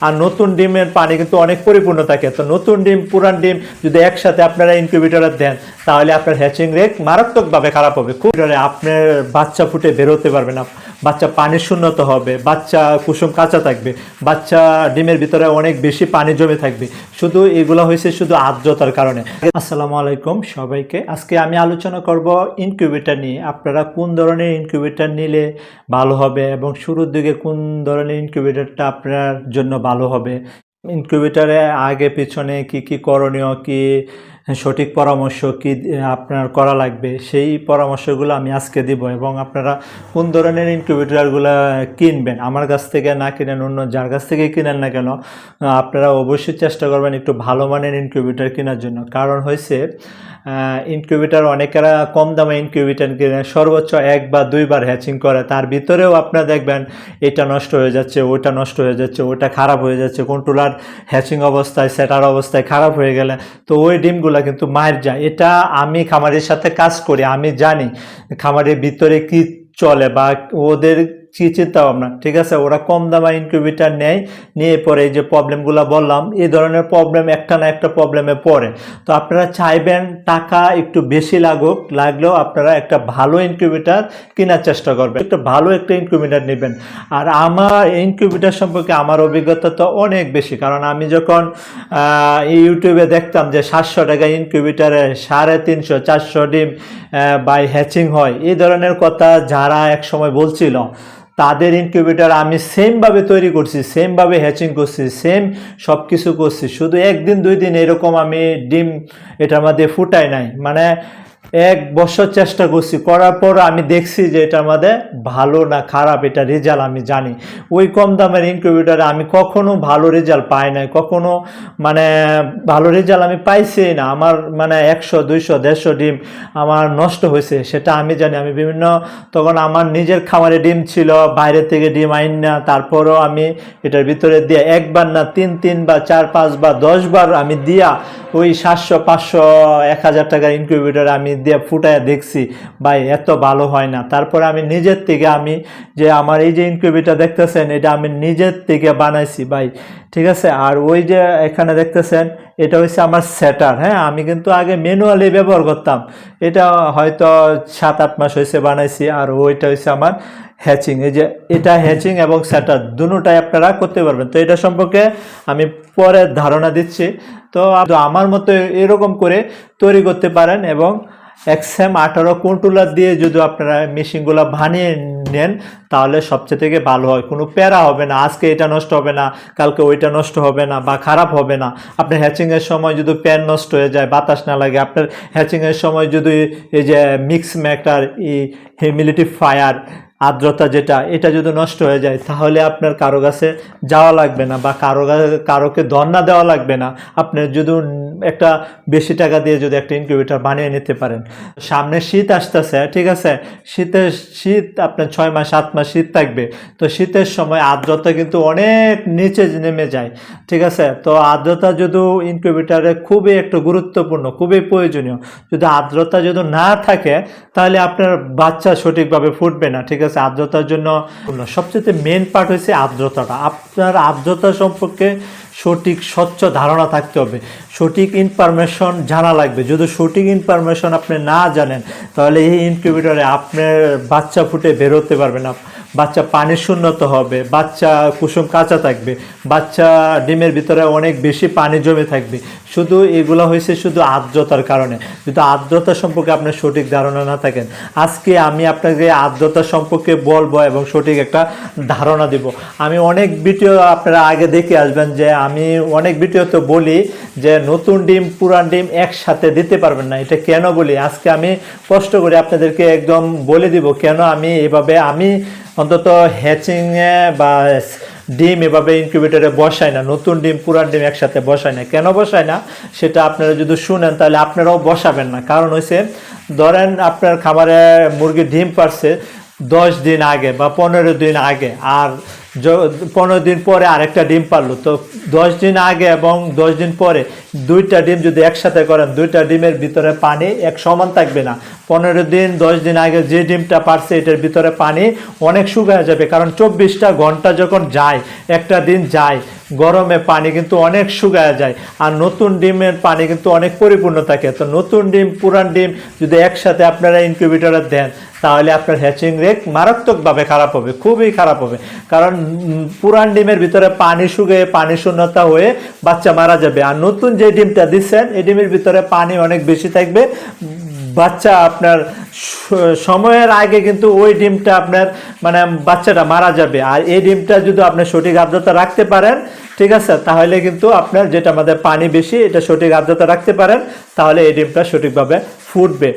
আর নতুন ডিমের পানি কিন্তু অনেক পরিপূর্ণ থাকে। তো নতুন ডিম, পুরান ডিম যদি একসাথে আপনারা ইনকিউবেটারে দেন তাহলে আপনার হ্যাচিং রেট মারাত্মকভাবে খারাপ হবে। খুব আপনার বাচ্চা ফুটে বেরোতে পারবে না। বাচ্চা পানি শূন্যত হবে। বাচ্চা কুসুম কাঁচা থাকবে। বাচ্চা ডিমের ভিতরে অনেক বেশি পানি জমে থাকবে। শুধু এগুলো হয়েছে শুধু আর্দ্রতার কারণে। আসসালামু আলাইকুম সবাইকে। আজকে আমি আলোচনা করব ইনকিউবেটর নিয়ে। আপনারা কোন ধরনের ইনকিউবেটর নিলে ভালো হবে এবং শুরুর দিকে কোন ধরনের ইনকিউবেটরটা আপনার জন্য ভালো হবে। ইনকিউবেটরে আগে, পিছনে কি কি করণীয়, কি সঠিক পরামর্শ কি আপনার করা লাগবে? সেই পরামর্শগুলো আমি আজকে দিব এবং আপনারা কোন ধরনের ইনকিউবেটরগুলো কিনবেন? আমার কাছ থেকে না কিনেন, অন্য যার কাছ থেকে কিনেন না কেন আপনারা অবশ্যই চেষ্টা করবেন একটু ভালো মানের ইনকিউবেটর কেনার জন্য। কারণ হয়েছে ইনকিউবেটর অনেকেরা কম দামে ইনকিউবেটর কিনে, সর্বোচ্চ এক বা দুইবার হ্যাচিং করে, তার ভিতরেও আপনারা দেখবেন এটা নষ্ট হয়ে যাচ্ছে, ওটা নষ্ট হয়ে যাচ্ছে, ওটা খারাপ হয়ে যাচ্ছে কন্ট্রোলার হ্যাচিং অবস্থায় সেটার অবস্থায় খারাপ হয়ে গেলে, তো ওই ডিমগুলো কিন্তু মায়ের যায়। এটা আমি খামারের সাথে কাজ করি, আমি জানি খামারের ভিতরে কি চলে বা ওদের চিন্তা ভাবনা। ঠিক আছে? ওরা কম দামে ইনকিউবেটার নেয়, নিয়ে পরে এই যে প্রবলেমগুলো বললাম, এই ধরনের প্রবলেম একটা না একটা প্রবলেমে পড়ে। তো আপনারা চাইবেন টাকা একটু বেশি লাগুক, লাগলেও আপনারা একটা ভালো ইনকিউবেটার কেনার চেষ্টা করবেন। একটা ভালো একটা ইনকিউবেটার নেবেন। আর আমার ইনকিউবেটার সম্পর্কে আমার অভিজ্ঞতা তো অনেক বেশি। কারণ আমি যখন ইউটিউবে দেখতাম যে সাতশো টাকা ইনকিউবেটারে সাড়ে তিনশো, চারশো ডিম বাই হ্যাচিং হয়, এই ধরনের কথা যারা এক সময় বলছিল তাদের ইনকিউবেটার আমি সেমভাবে তৈরি করছি সেমভাবে হ্যাচিং করছি সেম সব কিছু করছি। শুধু একদিন, দুই দিন এরকম আমি ডিম এটার মধ্যে ফুটাই নাই। মানে এক বছর চেষ্টা করছি, করার পর আমি দেখছি যে এটার মধ্যে ভালো না খারাপ, এটা রেজাল্ট আমি জানি। ওই কম দামের ইনকিউবেটারে আমি কখনো ভালো রেজাল্ট পাই নাই, কখনো মানে ভালো রেজাল্ট আমি পাইছি না। আমার মানে একশো, দুইশো, দেড়শো ডিম আমার নষ্ট হয়েছে, সেটা আমি জানি। আমি বিভিন্ন তখন আমার নিজের খামারে ডিম ছিল, বাইরে থেকে ডিম আইন না, তারপরও আমি এটার ভিতরে দিয়ে একবার না তিন তিন বা চার পাঁচ বা দশ বার আমি দিয়া ওই সাতশো, পাঁচশো, এক হাজার টাকার ইনকিউবেটর আমি দিয়ে ফুটায় দেখছি, ভাই, এত ভালো হয় না। তারপরে আমি নিজের থেকে আমি যে আমার এই যে ইনকিউবেটর দেখতেছেন, এটা আমি নিজের থেকে বানাইছি, ভাই, ঠিক আছে? আর ওই যে এখানে দেখতেছেন, এটা হচ্ছে আমার সেটার হ্যাঁ? আমি কিন্তু আগে ম্যানুয়ালি ব্যবহার করতাম। এটা হয়তো সাত, আট মাস হয়েছে বানাইছি, আর ওইটা হচ্ছে আমার হ্যাচিং এই যে এটা হ্যাচিং এবং সেটার দুটোটাই আপনারা করতে পারবেন। তো এটা সম্পর্কে আমি পরে ধারণা দিচ্ছি। তো আমার মতো এরকম করে তৈরি করতে পারেন এবং এক্সএম আঠারো কন্ট্রোলার দিয়ে যদি আপনারা মেশিনগুলো বানিয়ে নেন, তাহলে সবচেয়ে থেকে ভালো হয়। কোনো প্যারা হবে না। আজকে এটা নষ্ট হবে না, কালকে ওইটা নষ্ট হবে না বা খারাপ হবে না। আপনার হ্যাচিংয়ের সময় যদি প্যান নষ্ট হয়ে যায়, বাতাস না লাগে, আপনার হ্যাচিংয়ের সময় যদি এই যে মিক্স ম্যাটার হিউমিলিটি ফায়ার আর্দ্রতা যেটা, এটা যদি নষ্ট হয়ে যায়, তাহলে আপনার কারও কাছে যাওয়া লাগবে না বা কারও কারোকে ধর্ণা দেওয়া লাগবে না। আপনি যদি একটা বেশি টাকা দিয়ে যদি একটা ইনকিউবেটর বানিয়ে নিতে পারেন। সামনে শীত আসতেছে, ঠিক আছে? শীতের শীত আপনার ছয় মাস, সাত মাস শীত থাকবে। তো শীতের সময় আর্দ্রতা কিন্তু অনেক নিচে নেমে যায়, ঠিক আছে? তো আর্দ্রতা যদি ইনকিউবেটারে খুবই একটু গুরুত্বপূর্ণ, খুবই প্রয়োজনীয়। যদি আর্দ্রতা যদি না থাকে, তাহলে আপনার বাচ্চা সঠিকভাবে ফুটবে না, ঠিক আছে? আর্দ্রতার জন্য সবচেয়ে মেন পার্ট হচ্ছে আর্দ্রতাটা। আপনার আর্দ্রতা সম্পর্কে সঠিক স্বচ্ছ ধারণা থাকতে হবে। সঠিক ইনফরমেশন জানা লাগবে। যদি সঠিক ইনফরমেশন আপনি না জানেন, তাহলে এই ইনকিউবেটরে আপনার বাচ্চা ফুটে বেরোতে পারবে না। বাচ্চা পানি শূন্যত হবে, বাচ্চা কুসুম কাঁচা থাকবে, বাচ্চা ডিমের ভিতরে অনেক বেশি পানি জমে থাকবে। শুধু এগুলো হয়েছে শুধু আর্দ্রতার কারণে। যদি আর্দ্রতা সম্পর্কে আপনার সঠিক ধারণা না থাকেন, আজকে আমি আপনাকে আর্দ্রতা সম্পর্কে বলব এবং সঠিক একটা ধারণা দিব। আমি অনেক ভিডিও আপনারা আগে দেখে আসবেন যে আমি অনেক ভিডিওতে বলি যে নতুন ডিম, পুরান ডিম একসাথে দিতে পারবেন না। এটা কেন বলি? আজকে আমি কষ্ট করে আপনাদেরকে একদম বলে দিব কেন আমি এভাবে আমি অন্তত হ্যাচিংয়ে বা ডিম এভাবে ইনকিউবেটারে বসায় না, নতুন ডিম, পুরান ডিম একসাথে বসায় না। কেন বসায় না? সেটা আপনারা যদি শুনেন, তাহলে আপনারাও বসাবেন না। কারণ হচ্ছে ধরেন আপনার খামারে মুরগি ডিম পারছে দশ দিন আগে বা পনেরো দিন আগে, আর পনেরো দিন পরে আরেকটা ডিম পারল। তো দশ দিন আগে এবং দশ দিন পরে দুইটা ডিম যদি একসাথে করেন, দুইটা ডিমের ভিতরে পানি এক সমান থাকবে না। পনেরো দিন, দশ দিন আগে যে ডিমটা পারছে, এটার ভিতরে পানি অনেক শুকায় যাবে। কারণ চব্বিশটা ঘণ্টা যখন যায়, একটা দিন যায় গরমে পানি কিন্তু অনেক শুকায় যায়। আর নতুন ডিমের পানি কিন্তু অনেক পরিপূর্ণ থাকে। তো নতুন ডিম, পুরান ডিম যদি একসাথে আপনারা ইনকিউবেটরে দেন, তাহলে আপনার হ্যাচিং রেট মারাত্মকভাবে খারাপ হবে, খুবই খারাপ হবে। কারণ পুরান ডিমের ভিতরে পানি শুকিয়ে পানি শূন্যতা হয়ে বাচ্চা মারা যাবে। আর নতুন যে ডিমটা দিচ্ছেন এই ডিমের ভিতরে পানি অনেক বেশি থাকবে। বাচ্চা আপনার সময়ের আগে কিন্তু ওই ডিমটা আপনার মানে বাচ্চাটা মারা যাবে। আর এই ডিমটা যদি আপনি সঠিক আর্দ্রতা রাখতে পারেন, ঠিক আছে, তাহলে কিন্তু আপনার যেটা আমাদের পানি বেশি, এটা সঠিক আর্দ্রতা রাখতে পারেন, তাহলে এই ডিমটা সঠিকভাবে ফুটবে।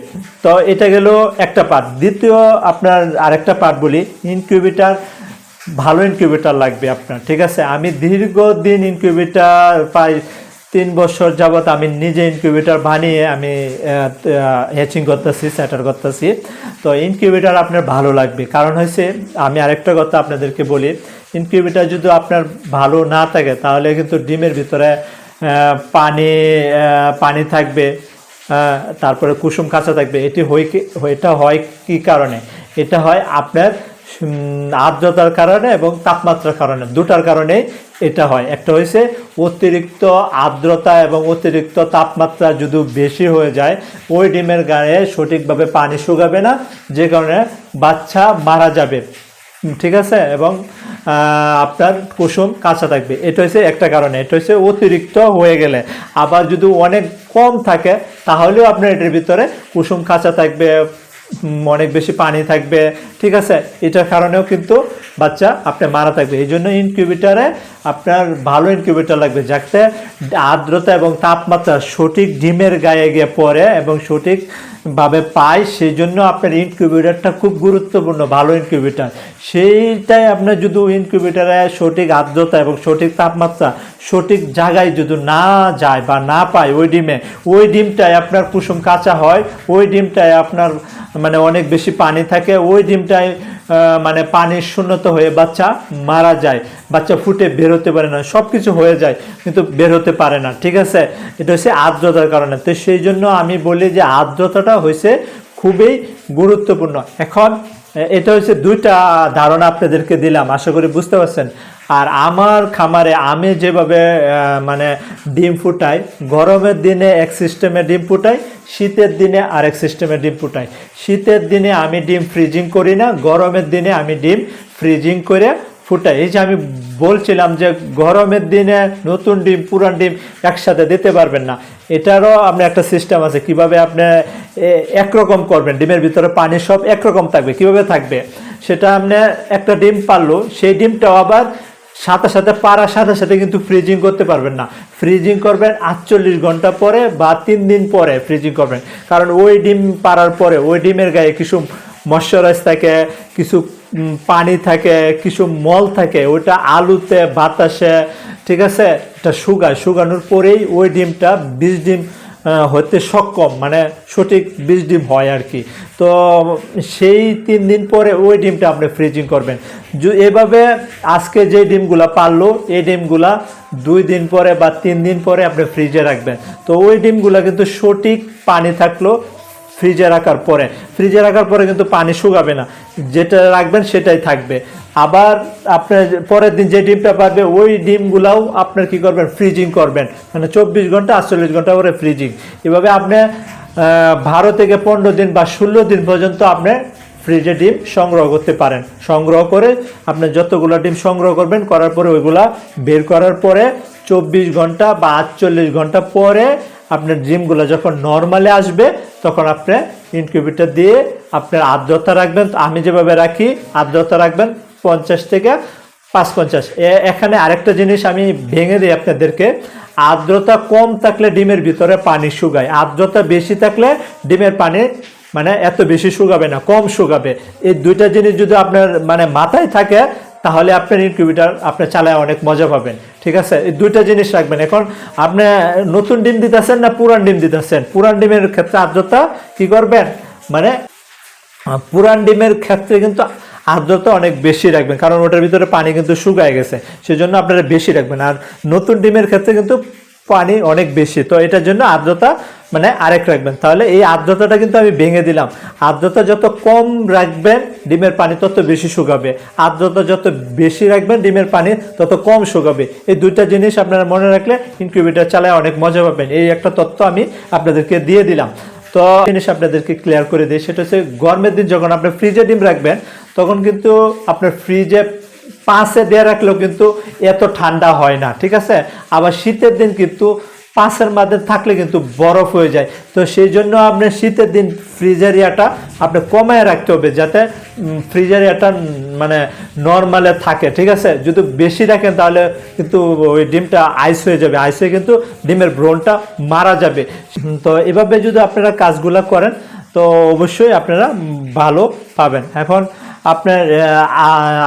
তো এটা গেল একটা পার্ট দ্বিতীয় আপনার আরেকটা পার্ট বলি ইনকিউবেটার ভালো ইনকিউবেটার লাগবে আপনার, ঠিক আছে? আমি দীর্ঘদিন ইনকিউবেটার প্রায় তিন বছর যাবত আমি নিজে ইনকিউবেটার বানিয়ে আমি হ্যাচিং করতেছি স্যাটার করতেছি। তো ইনকিউবেটার আপনার ভালো লাগবে। কারণ হয়েছে আমি আরেকটা কথা আপনাদেরকে বলি ইনকিউবেটার যদি আপনার ভালো না থাকে, তাহলে কিন্তু ডিমের ভিতরে পানি পানি থাকবে তারপরে কুসুম কাঁচা থাকবে। এটি হয় কি, এটা হয় কি কারণে? এটা হয় আপনার আর্দ্রতার কারণে এবং তাপমাত্রার কারণে। দুটার কারণে এটা হয়। একটা হয়েছে অতিরিক্ত আর্দ্রতা এবং অতিরিক্ত তাপমাত্রা যদি বেশি হয়ে যায়, ওই ডিমের গায়ে সঠিকভাবে পানি শুকাবে না, যে কারণে বাচ্চা মারা যাবে। ঠিক আছে? এবং আপনার কুসুম কাঁচা থাকবে। এটা হচ্ছে একটা কারণে। এটা হচ্ছে অতিরিক্ত হয়ে গেলে। আবার যদি অনেক কম থাকে, তাহলেও আপনার এটার ভিতরে কুসুম কাঁচা থাকবে অনেক বেশি পানি থাকবে ঠিক আছে? এটার কারণেও কিন্তু বাচ্চা আপনার মারা থাকবে। এই জন্য ইনকিউবেটারে আপনার ভালো ইনকিউবেটার লাগবে। যাতে আর্দ্রতা এবং তাপমাত্রা সঠিক ডিমের গায়ে গিয়ে পড়ে এবং সঠিকভাবে পায় সেই জন্য আপনার ইনকিউবেটারটা খুব গুরুত্বপূর্ণ, ভালো ইনকিউবেটার সেইটাই আপনার যদি ইনকিউবেটারে সঠিক আর্দ্রতা এবং সঠিক তাপমাত্রা সঠিক জায়গায় যদি না যায় বা না পায় ওই ডিমে, ওই ডিমটায় আপনার কুসুম কাঁচা হয়, ওই ডিমটায় আপনার মানে অনেক বেশি পানি থাকে, ওই ডিমটায় মানে পানির শূন্যতা হয়ে বাচ্চা মারা যায়। বাচ্চা ফুটে বেরোতে পারে না সব কিছু হয়ে যায়, কিন্তু বেরোতে পারে না, ঠিক আছে? এটা হচ্ছে আর্দ্রতার কারণে। তো সেই জন্য আমি বলি যে আর্দ্রতাটা হয়েছে খুবই গুরুত্বপূর্ণ। এখন এটা হচ্ছে দুইটা ধারণা আপনাদেরকে দিলাম, আশা করি বুঝতে পারছেন। আর আমার খামারে আমি যেভাবে মানে ডিম ফুটাই, গরমের দিনে এক সিস্টেমে ডিম ফুটাই, শীতের দিনে আরেক সিস্টেমে ডিম ফুটাই। শীতের দিনে আমি ডিম ফ্রিজিং করি না, গরমের দিনে আমি ডিম ফ্রিজিং করে ফুটাই। এই যে আমি বলছিলাম যে গরমের দিনে নতুন ডিম, পুরান ডিম একসাথে দিতে পারবেন না। এটারও আপনার একটা সিস্টেম আছে, কীভাবে আপনি একরকম করবেন। ডিমের ভিতরে পানি সব একরকম থাকবে। কীভাবে থাকবে? সেটা আপনি একটা ডিম পারল, সেই ডিমটাও আবার সাথে সাথে পাড়ার সাথে সাথে কিন্তু ফ্রিজিং করতে পারবেন না। ফ্রিজিং করবেন আটচল্লিশ ঘণ্টা পরে বা তিন দিন পরে ফ্রিজিং করবেন। কারণ ওই ডিম পাড়ার পরে, ওই ডিমের গায়ে কিছু ময়শ্চারাইজ থাকে, কিছু পানি থাকে, কিছু মল থাকে, ওইটা আলুতে, বাতাসে, ঠিক আছে? এটা শুকায়। শুকানোর পরেই ওই ডিমটা বিষ ডিম হতে সক্ষম মানে সঠিক বীজ ডিম হয় আর কি। তো সেই তিন দিন পরে ওই ডিমটা আপনি ফ্রিজিং করবেন। এভাবে আজকে যে ডিমগুলা পারল, এই ডিমগুলা দুই দিন পরে বা তিন দিন পরে আপনি ফ্রিজে রাখবেন। তো ওই ডিমগুলা কিন্তু সঠিক পানি থাকল ফ্রিজে রাখার পরে। ফ্রিজে রাখার পরে কিন্তু পানি শুকাবে না। যেটা রাখবেন সেটাই থাকবে। আবার আপনার পরের দিন যে ডিমটা পারবে, ওই ডিমগুলাও আপনার কি করবেন? ফ্রিজিং করবেন। মানে চব্বিশ ঘণ্টা, আটচল্লিশ ঘণ্টা করে ফ্রিজিং এভাবে আপনি বারো থেকে পনেরো দিন বা ষোলো দিন পর্যন্ত আপনি ফ্রিজে ডিম সংগ্রহ করতে পারেন। সংগ্রহ করে আপনি যতগুলো ডিম সংগ্রহ করবেন, করার পরে ওইগুলা বের করার পরে চব্বিশ ঘণ্টা বা আটচল্লিশ ঘণ্টা পরে আপনার ডিমগুলো যখন নর্মালে আসবে, তখন আপনি ইনকিউবেটর দিয়ে আপনার আর্দ্রতা রাখবেন। আমি যেভাবে রাখি, আর্দ্রতা রাখবেন। পঞ্চাশ থেকে পাঁচ পঞ্চাশ এখানে আরেকটা জিনিস আমি ভেঙে দিই আপনাদেরকে। আর্দ্রতা কম থাকলে ডিমের ভিতরে পানি শুকায়। আর্দ্রতা বেশি থাকলে ডিমের পানি মানে এত বেশি শুকাবে না, কম শুকাবে। এই দুইটা জিনিস যদি আপনার মানে মাথায় থাকে, তাহলে আপনার ইনকিউবেটার আপনি চালায় অনেক মজা পাবেন। ঠিক আছে? এই দুইটা জিনিস রাখবেন। এখন আপনি নতুন ডিম দিতেছেন না পুরান ডিম দিতেছেন? পুরান ডিমের ক্ষেত্রে আর্দ্রতা কি করবেন? মানে পুরান ডিমের ক্ষেত্রে কিন্তু আর্দ্রতা অনেক বেশি রাখবেন, কারণ ওটার ভিতরে পানি কিন্তু শুকায় গেছে, সেজন্য আপনারা বেশি রাখবেন। আর নতুন ডিমের ক্ষেত্রে কিন্তু পানি অনেক বেশি, তো এটার জন্য আর্দ্রতা মানে আরেক রাখবেন। তাহলে এই আর্দ্রতাটা কিন্তু আমি ভেঙে দিলাম। আর্দ্রতা যত কম রাখবেন ডিমের পানি, তত বেশি শুকাবে। আর্দ্রতা যত বেশি রাখবেন ডিমের পানি, তত কম শুকাবে। এই দুইটা জিনিস আপনারা মনে রাখলে ইনকিউবেটার চালায় অনেক মজা পাবেন। এই একটা তথ্য আমি আপনাদেরকে দিয়ে দিলাম। তো জিনিস আপনাদেরকে ক্লিয়ার করে দিই, সেটা হচ্ছে গরমের দিন যখন আপনি ফ্রিজে ডিম রাখবেন তখন কিন্তু আপনার ফ্রিজে পাঁচে দিয়ে রাখলেও কিন্তু এত ঠান্ডা হয় না, ঠিক আছে? আবার শীতের দিন কিন্তু পাঁচের মধ্যে থাকলে কিন্তু বরফ হয়ে যায়। তো সেই জন্য আপনার শীতের দিন ফ্রিজের ইয়াটা আপনি কমায় রাখতে হবে যাতে ফ্রিজের ইয়াটা মানে নর্মালে থাকে, ঠিক আছে? যদি বেশি রাখেন তাহলে কিন্তু ওই ডিমটা আইস হয়ে যাবে। আইস হয়ে কিন্তু ডিমের ব্রনটা মারা যাবে। তো এভাবে যদি আপনারা কাজগুলো করেন, তো অবশ্যই আপনারা ভালো পাবেন। এখন আপনার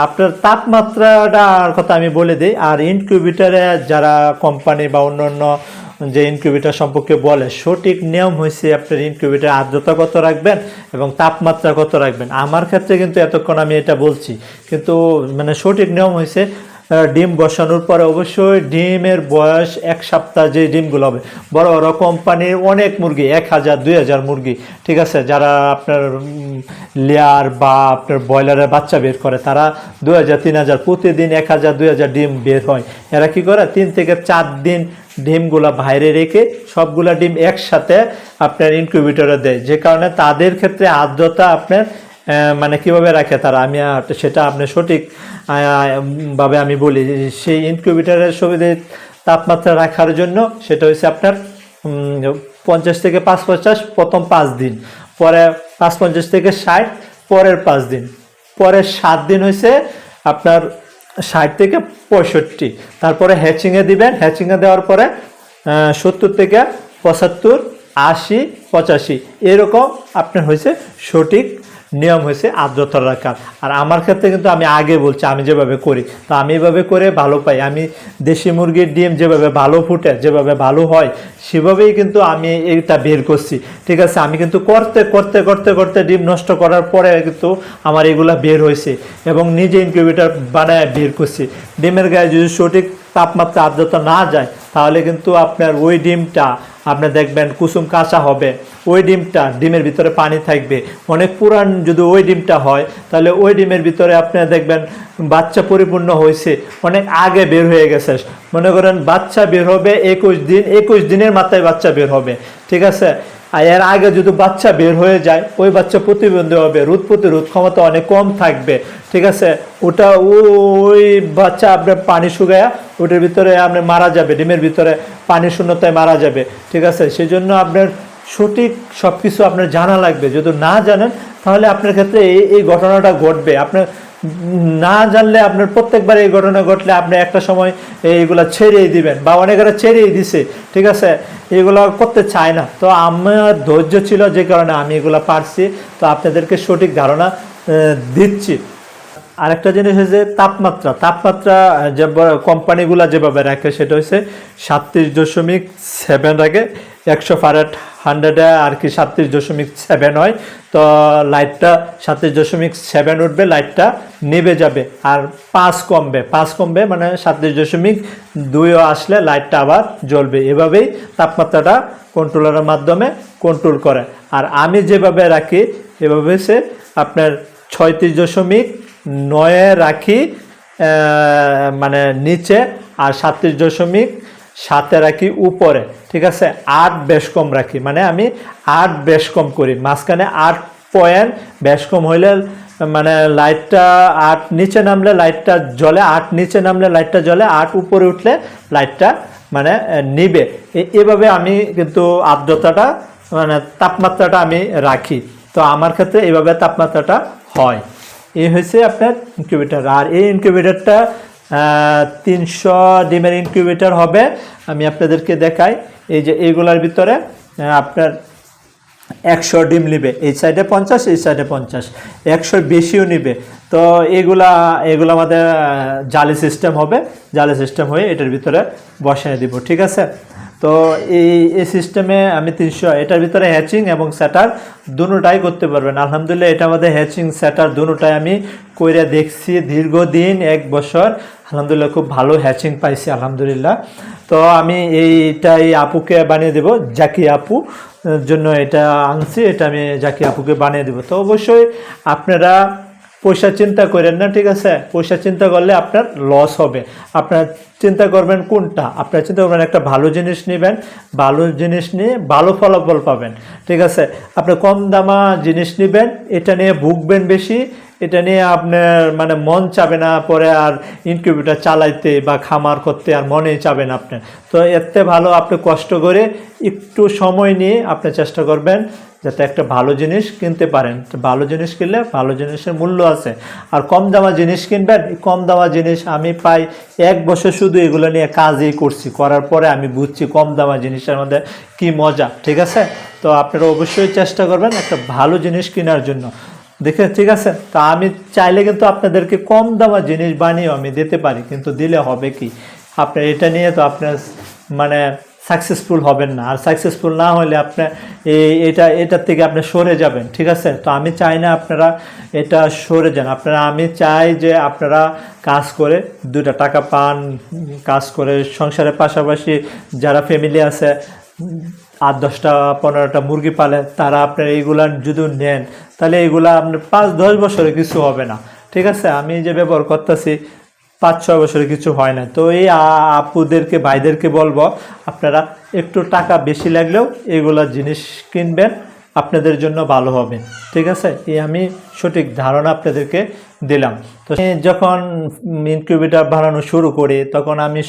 আপনার তাপমাত্রাটার কথা আমি বলে দিই। আর ইনকিউবেটারে যারা কোম্পানি বা অন্য অন্য যে ইনকিউবেটার সম্পর্কে বলে, সঠিক নিয়ম হয়েছে আপনার ইনকিউবেটার আর্দ্রতা কত রাখবেন এবং তাপমাত্রা কত রাখবেন। আমার ক্ষেত্রে কিন্তু এতক্ষণ আমি এটা বলছি। কিন্তু মানে সঠিক নিয়ম হয়েছে ডিম বসানোর পরে অবশ্যই ডিমের বয়স এক সপ্তাহ যে ডিমগুলো হবে। বড় বড় কোম্পানির অনেক মুরগি, এক হাজার, দুই হাজার মুরগি, ঠিক আছে? যারা আপনার লেয়ার বা আপনার ব্রয়লারের বাচ্চা বের করে, তারা দু হাজার, তিন হাজার, প্রতিদিন এক হাজার, দুই হাজার ডিম বের হয়। এরা কি করে? তিন থেকে চার দিন ডিমগুলা বাইরে রেখে সবগুলা ডিম একসাথে আপনার ইনকিউবেটরে দেয়। যে কারণে তাদের ক্ষেত্রে আর্দ্রতা আপনার মানে কীভাবে রাখে তারা? আমি সেটা আপনি সঠিক ভাবে আমি বলি। সেই ইনকিউবেটারের সুবিধে তাপমাত্রা রাখার জন্য সেটা হচ্ছে আপনার পঞ্চাশ থেকে পাঁচ পঞ্চাশ প্রথম পাঁচ দিন। পরে পাঁচ পঞ্চাশ থেকে ষাট, পরের পাঁচ দিন। পরের সাত দিন হয়েছে আপনার ষাট থেকে পঁয়ষট্টি। তারপরে হ্যাচিংয়ে দিবেন। হ্যাচিংয়ে দেওয়ার পরে সত্তর থেকে পঁচাত্তর, আশি, পঁচাশি। এরকম আপনার হয়েছে সঠিক নিয়ম হয়েছে আর্দ্রতা রাখার। আর আমার ক্ষেত্রে কিন্তু আমি আগে বলছি, আমি যেভাবে করি, তো আমি এভাবে করে ভালো পাই। আমি দেশি মুরগির ডিম যেভাবে ভালো ফুটে, যেভাবে ভালো হয়, সেভাবেই কিন্তু আমি এটা বের করছি। ঠিক আছে, আমি কিন্তু করতে করতে করতে করতে ডিম নষ্ট করার পরে কিন্তু আমার এগুলা বের হয়েছে এবং নিজে ইনকিউবেটার বানায় বের করছি। ডিমের গায়ে যদি সঠিক তাপমাত্রা আর্দ্রতা না যায়, তাহলে কিন্তু আপনার ওই ডিমটা, আপনি দেখবেন কুসুম কাঁচা হবে। ওই ডিমটা, ডিমের ভিতরে পানি থাকবে। অনেক পুরান যদি ওই ডিমটা হয়, তাহলে ওই ডিমের ভিতরে আপনি দেখবেন বাচ্চা পরিপূর্ণ হয়েছে, অনেক আগে বের হয়ে গেছে। মনে করেন বাচ্চা বের হবে একুশ দিন, একুশ দিনের মাথায় বাচ্চা বের হবে। ঠিক আছে? আর এর আগে যদি বাচ্চা বের হয়ে যায়, ওই বাচ্চা প্রতিবন্ধী হবে। রোদ প্রতিরোধ ক্ষমতা অনেক কম থাকবে। ঠিক আছে? ওটা ওই বাচ্চা আপনার পানি শুকায়া ওটার ভিতরে আপনি মারা যাবে। ডিমের ভিতরে পানি শূন্যতায় মারা যাবে। ঠিক আছে? সেই জন্য আপনার সঠিক সব কিছু আপনার জানা লাগবে। যদি না জানেন, তাহলে আপনার ক্ষেত্রে এই এই ঘটনাটা ঘটবে। আপনার না জানলে আপনার প্রত্যেকবার এই ঘটনা ঘটলে আপনি একটা সময় এইগুলা ছেড়েই দিবেন, বা অনেকেরা ছেড়েই দিছে, ঠিক আছে? এগুলো করতে চায় না। তো আমার ধৈর্য ছিল যে কারণে আমি এগুলো পারছি। তো আপনাদেরকে সঠিক ধারণা দিচ্ছি। আরেকটা জিনিস হচ্ছে তাপমাত্রা। তাপমাত্রা যে কোম্পানিগুলো যেভাবে রাখে, সেটা হচ্ছে সাতত্রিশ দশমিক সেভেন রাখে। একশো ফারেট হান্ড্রেডে আর কি সাতত্রিশ দশমিক সেভেন হয়। তো লাইটটা সাতত্রিশ দশমিক সেভেন উঠবে, লাইটটা নেবে যাবে আর পাঁচ কমবে। পাঁচ কমবে মানে সাতত্রিশ দশমিক দুইও আসলে লাইটটা আবার জ্বলবে। এভাবেই তাপমাত্রাটা কন্ট্রোলারের মাধ্যমে কন্ট্রোল করে। আর আমি যেভাবে রাখি, এভাবে সে আপনার ছয়ত্রিশ দশমিক নয়ে রাখি মানে নিচে আর সাতত্রিশ দশমিক সাতে রাখি, উপরে, ঠিক আছে? আট বেশ কম রাখি মানে আমি আট বেশ কম করি। মাঝখানে আট পয়েন্ট বেশ কম হইলে মানে লাইটটা আট নিচে নামলে লাইটটা জ্বলে, আট নিচে নামলে লাইটটা জ্বলে, আট উপরে উঠলে লাইটটা মানে নিবে। এভাবে আমি কিন্তু আর্দ্রতাটা মানে তাপমাত্রাটা আমি রাখি। তো আমার ক্ষেত্রে এভাবে তাপমাত্রাটা হয়। এই হয়েছে আপনার ইনকিউবেটার আর এই ইনকিউবেটারটা তিনশো ডিমের ইনকিউবেটার হবে। আমি আপনাদেরকে দেখাই। এই যে এইগুলার ভিতরে আপনার একশো ডিম নিবে। এই সাইডে পঞ্চাশ, এই সাইডে পঞ্চাশ। একশোর বেশিও নিবে। তো এগুলা, এগুলো আমাদের জালি সিস্টেম হবে। জালি সিস্টেম হয়ে এটার ভিতরে বসিয়ে দিব, ঠিক আছে? তো এই এই সিস্টেমে আমি তিনশো, এটার ভিতরে হ্যাচিং এবং স্যাটার দুটাই করতে পারবেন। আলহামদুলিল্লাহ, এটা আমাদের হ্যাচিং স্যাটার দুটাই আমি কইরা দেখছি দীর্ঘদিন, এক বছর। আলহামদুলিল্লাহ, খুব ভালো হ্যাচিং পাইছি, আলহামদুলিল্লাহ। তো আমি এইটা এই আপুকে বানিয়ে দেবো, জাকি আপু জন্য এটা আনছি, এটা আমি জাকি আপুকে বানিয়ে দেবো। তো অবশ্যই আপনারা পয়সা চিন্তা করেন না, ঠিক আছে? পয়সা চিন্তা করলে আপনার লস হবে। আপনার চিন্তা করবেন কোনটা? আপনার চিন্তা করবেন একটা ভালো জিনিস নেবেন, ভালো জিনিস নিয়ে ভালো ফলাফল পাবেন, ঠিক আছে? আপনি কম দামা জিনিস নেবেন, এটা নিয়ে ভুগবেন বেশি এটা নিয়ে আপনার মানে মন চাবে না, পরে আর ইনকিউবেটার চালাইতে বা খামার করতে আর মনেই চাবে না আপনার। তো এতে ভালো আপনি কষ্ট করে একটু সময় নিয়ে আপনি চেষ্টা করবেন যাতে একটা ভালো জিনিস কিনতে পারেন। ভালো জিনিস কিনলে ভালো জিনিসের মূল্য আছে। আর কম দামা জিনিস কিনবেন কম দামা জিনিস আমি পাই এক বছর শুধু এগুলো নিয়ে কাজই করছি। করার পরে আমি বুঝছি কম দামা জিনিসের মধ্যে কি মজা, ঠিক আছে? তো আপনারা অবশ্যই চেষ্টা করবেন একটা ভালো জিনিস কেনার জন্য। দেখে, ঠিক আছে? তা আমি চাইলে কিন্তু আপনাদেরকে কম দামা জিনিস বানিয়েও আমি দিতে পারি, কিন্তু দিলে হবে কি? আপনার এটা নিয়ে তো আপনার মানে সাকসেসফুল হবেন না। আর সাকসেসফুল না হলে আপনার এই, এটা, এটার থেকে আপনি সরে যাবেন, ঠিক আছে? তো আমি চাই না আপনারা এটা সরে যান। আপনারা, আমি চাই যে আপনারা কাজ করে দুটা টাকা পান, কাজ করে সংসারের পাশাপাশি যারা ফ্যামিলি আছে, আট, দশটা, পনেরোটা মুরগি পালে, তারা আপনার এইগুলা যদি নেন তাহলে এগুলো আপনার পাঁচ, দশ বছরে কিছু হবে না। ঠিক আছে? আমি যে ব্যবহার করতেছি, পাঁচ, ছয় বছরে কিছু হয় না। তো এই আপুদেরকে, ভাইদেরকে বলব, আপনারা একটু টাকা বেশি লাগলেও এগুলো জিনিস কিনবেন, আপনাদের জন্য ভালো হবে। ঠিক আছে? এই আমি সঠিক ধারণা আপনাদেরকে দিলাম। তো যখন ইনকিউবেটার বানানো শুরু করি, তখন আমি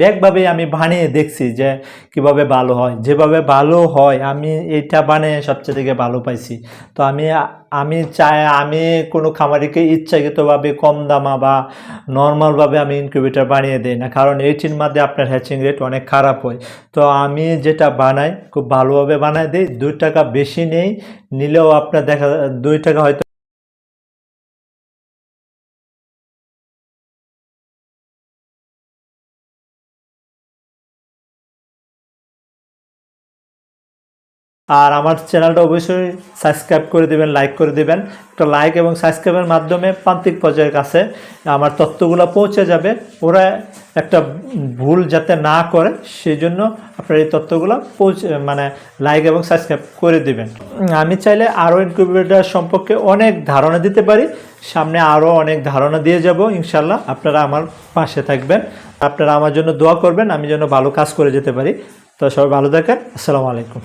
ব্যাগভাবেই আমি বানিয়ে দেখছি যে কীভাবে ভালো হয়। যেভাবে ভালো হয়, আমি এটা বানিয়ে সবচেয়ে থেকে ভালো পাইছি। তো আমি আমি চাই, আমি কোনো খামারিকে ইচ্ছাকৃতভাবে কম দামা বা নর্মালভাবে আমি ইনকিউবেটার বানিয়ে দিই না, কারণ এইটির মধ্যে আপনার হ্যাচিং রেট অনেক খারাপ হয়। তো আমি যেটা বানাই, খুব ভালোভাবে বানাই দিই, দুই টাকা বেশি নেই, নিলেও আপনার দেখা, দুই টাকা হয়তো আর আমার চ্যানেলটা অবশ্যই সাবস্ক্রাইব করে দিবেন লাইক করে দিবেন। একটা লাইক এবং সাবস্ক্রাইবের মাধ্যমে প্রান্তিক পর্যায়ের কাছে আমার তথ্যগুলো পৌঁছে যাবে। ওরা একটা ভুল যাতে না করে সেই জন্য আপনার এই তথ্যগুলো পৌঁছে মানে লাইক এবং সাবস্ক্রাইব করে দেবেন। আমি চাইলে আরও ইনকিউবেটার সম্পর্কে অনেক ধারণা দিতে পারি। সামনে আরও অনেক ধারণা দিয়ে যাব ইনশাল্লাহ আপনারা আমার পাশে থাকবেন। আপনারা আমার জন্য দোয়া করবেন, আমি যেন ভালো কাজ করে যেতে পারি। তো সবাই ভালো থাকেন। আসসালামু আলাইকুম।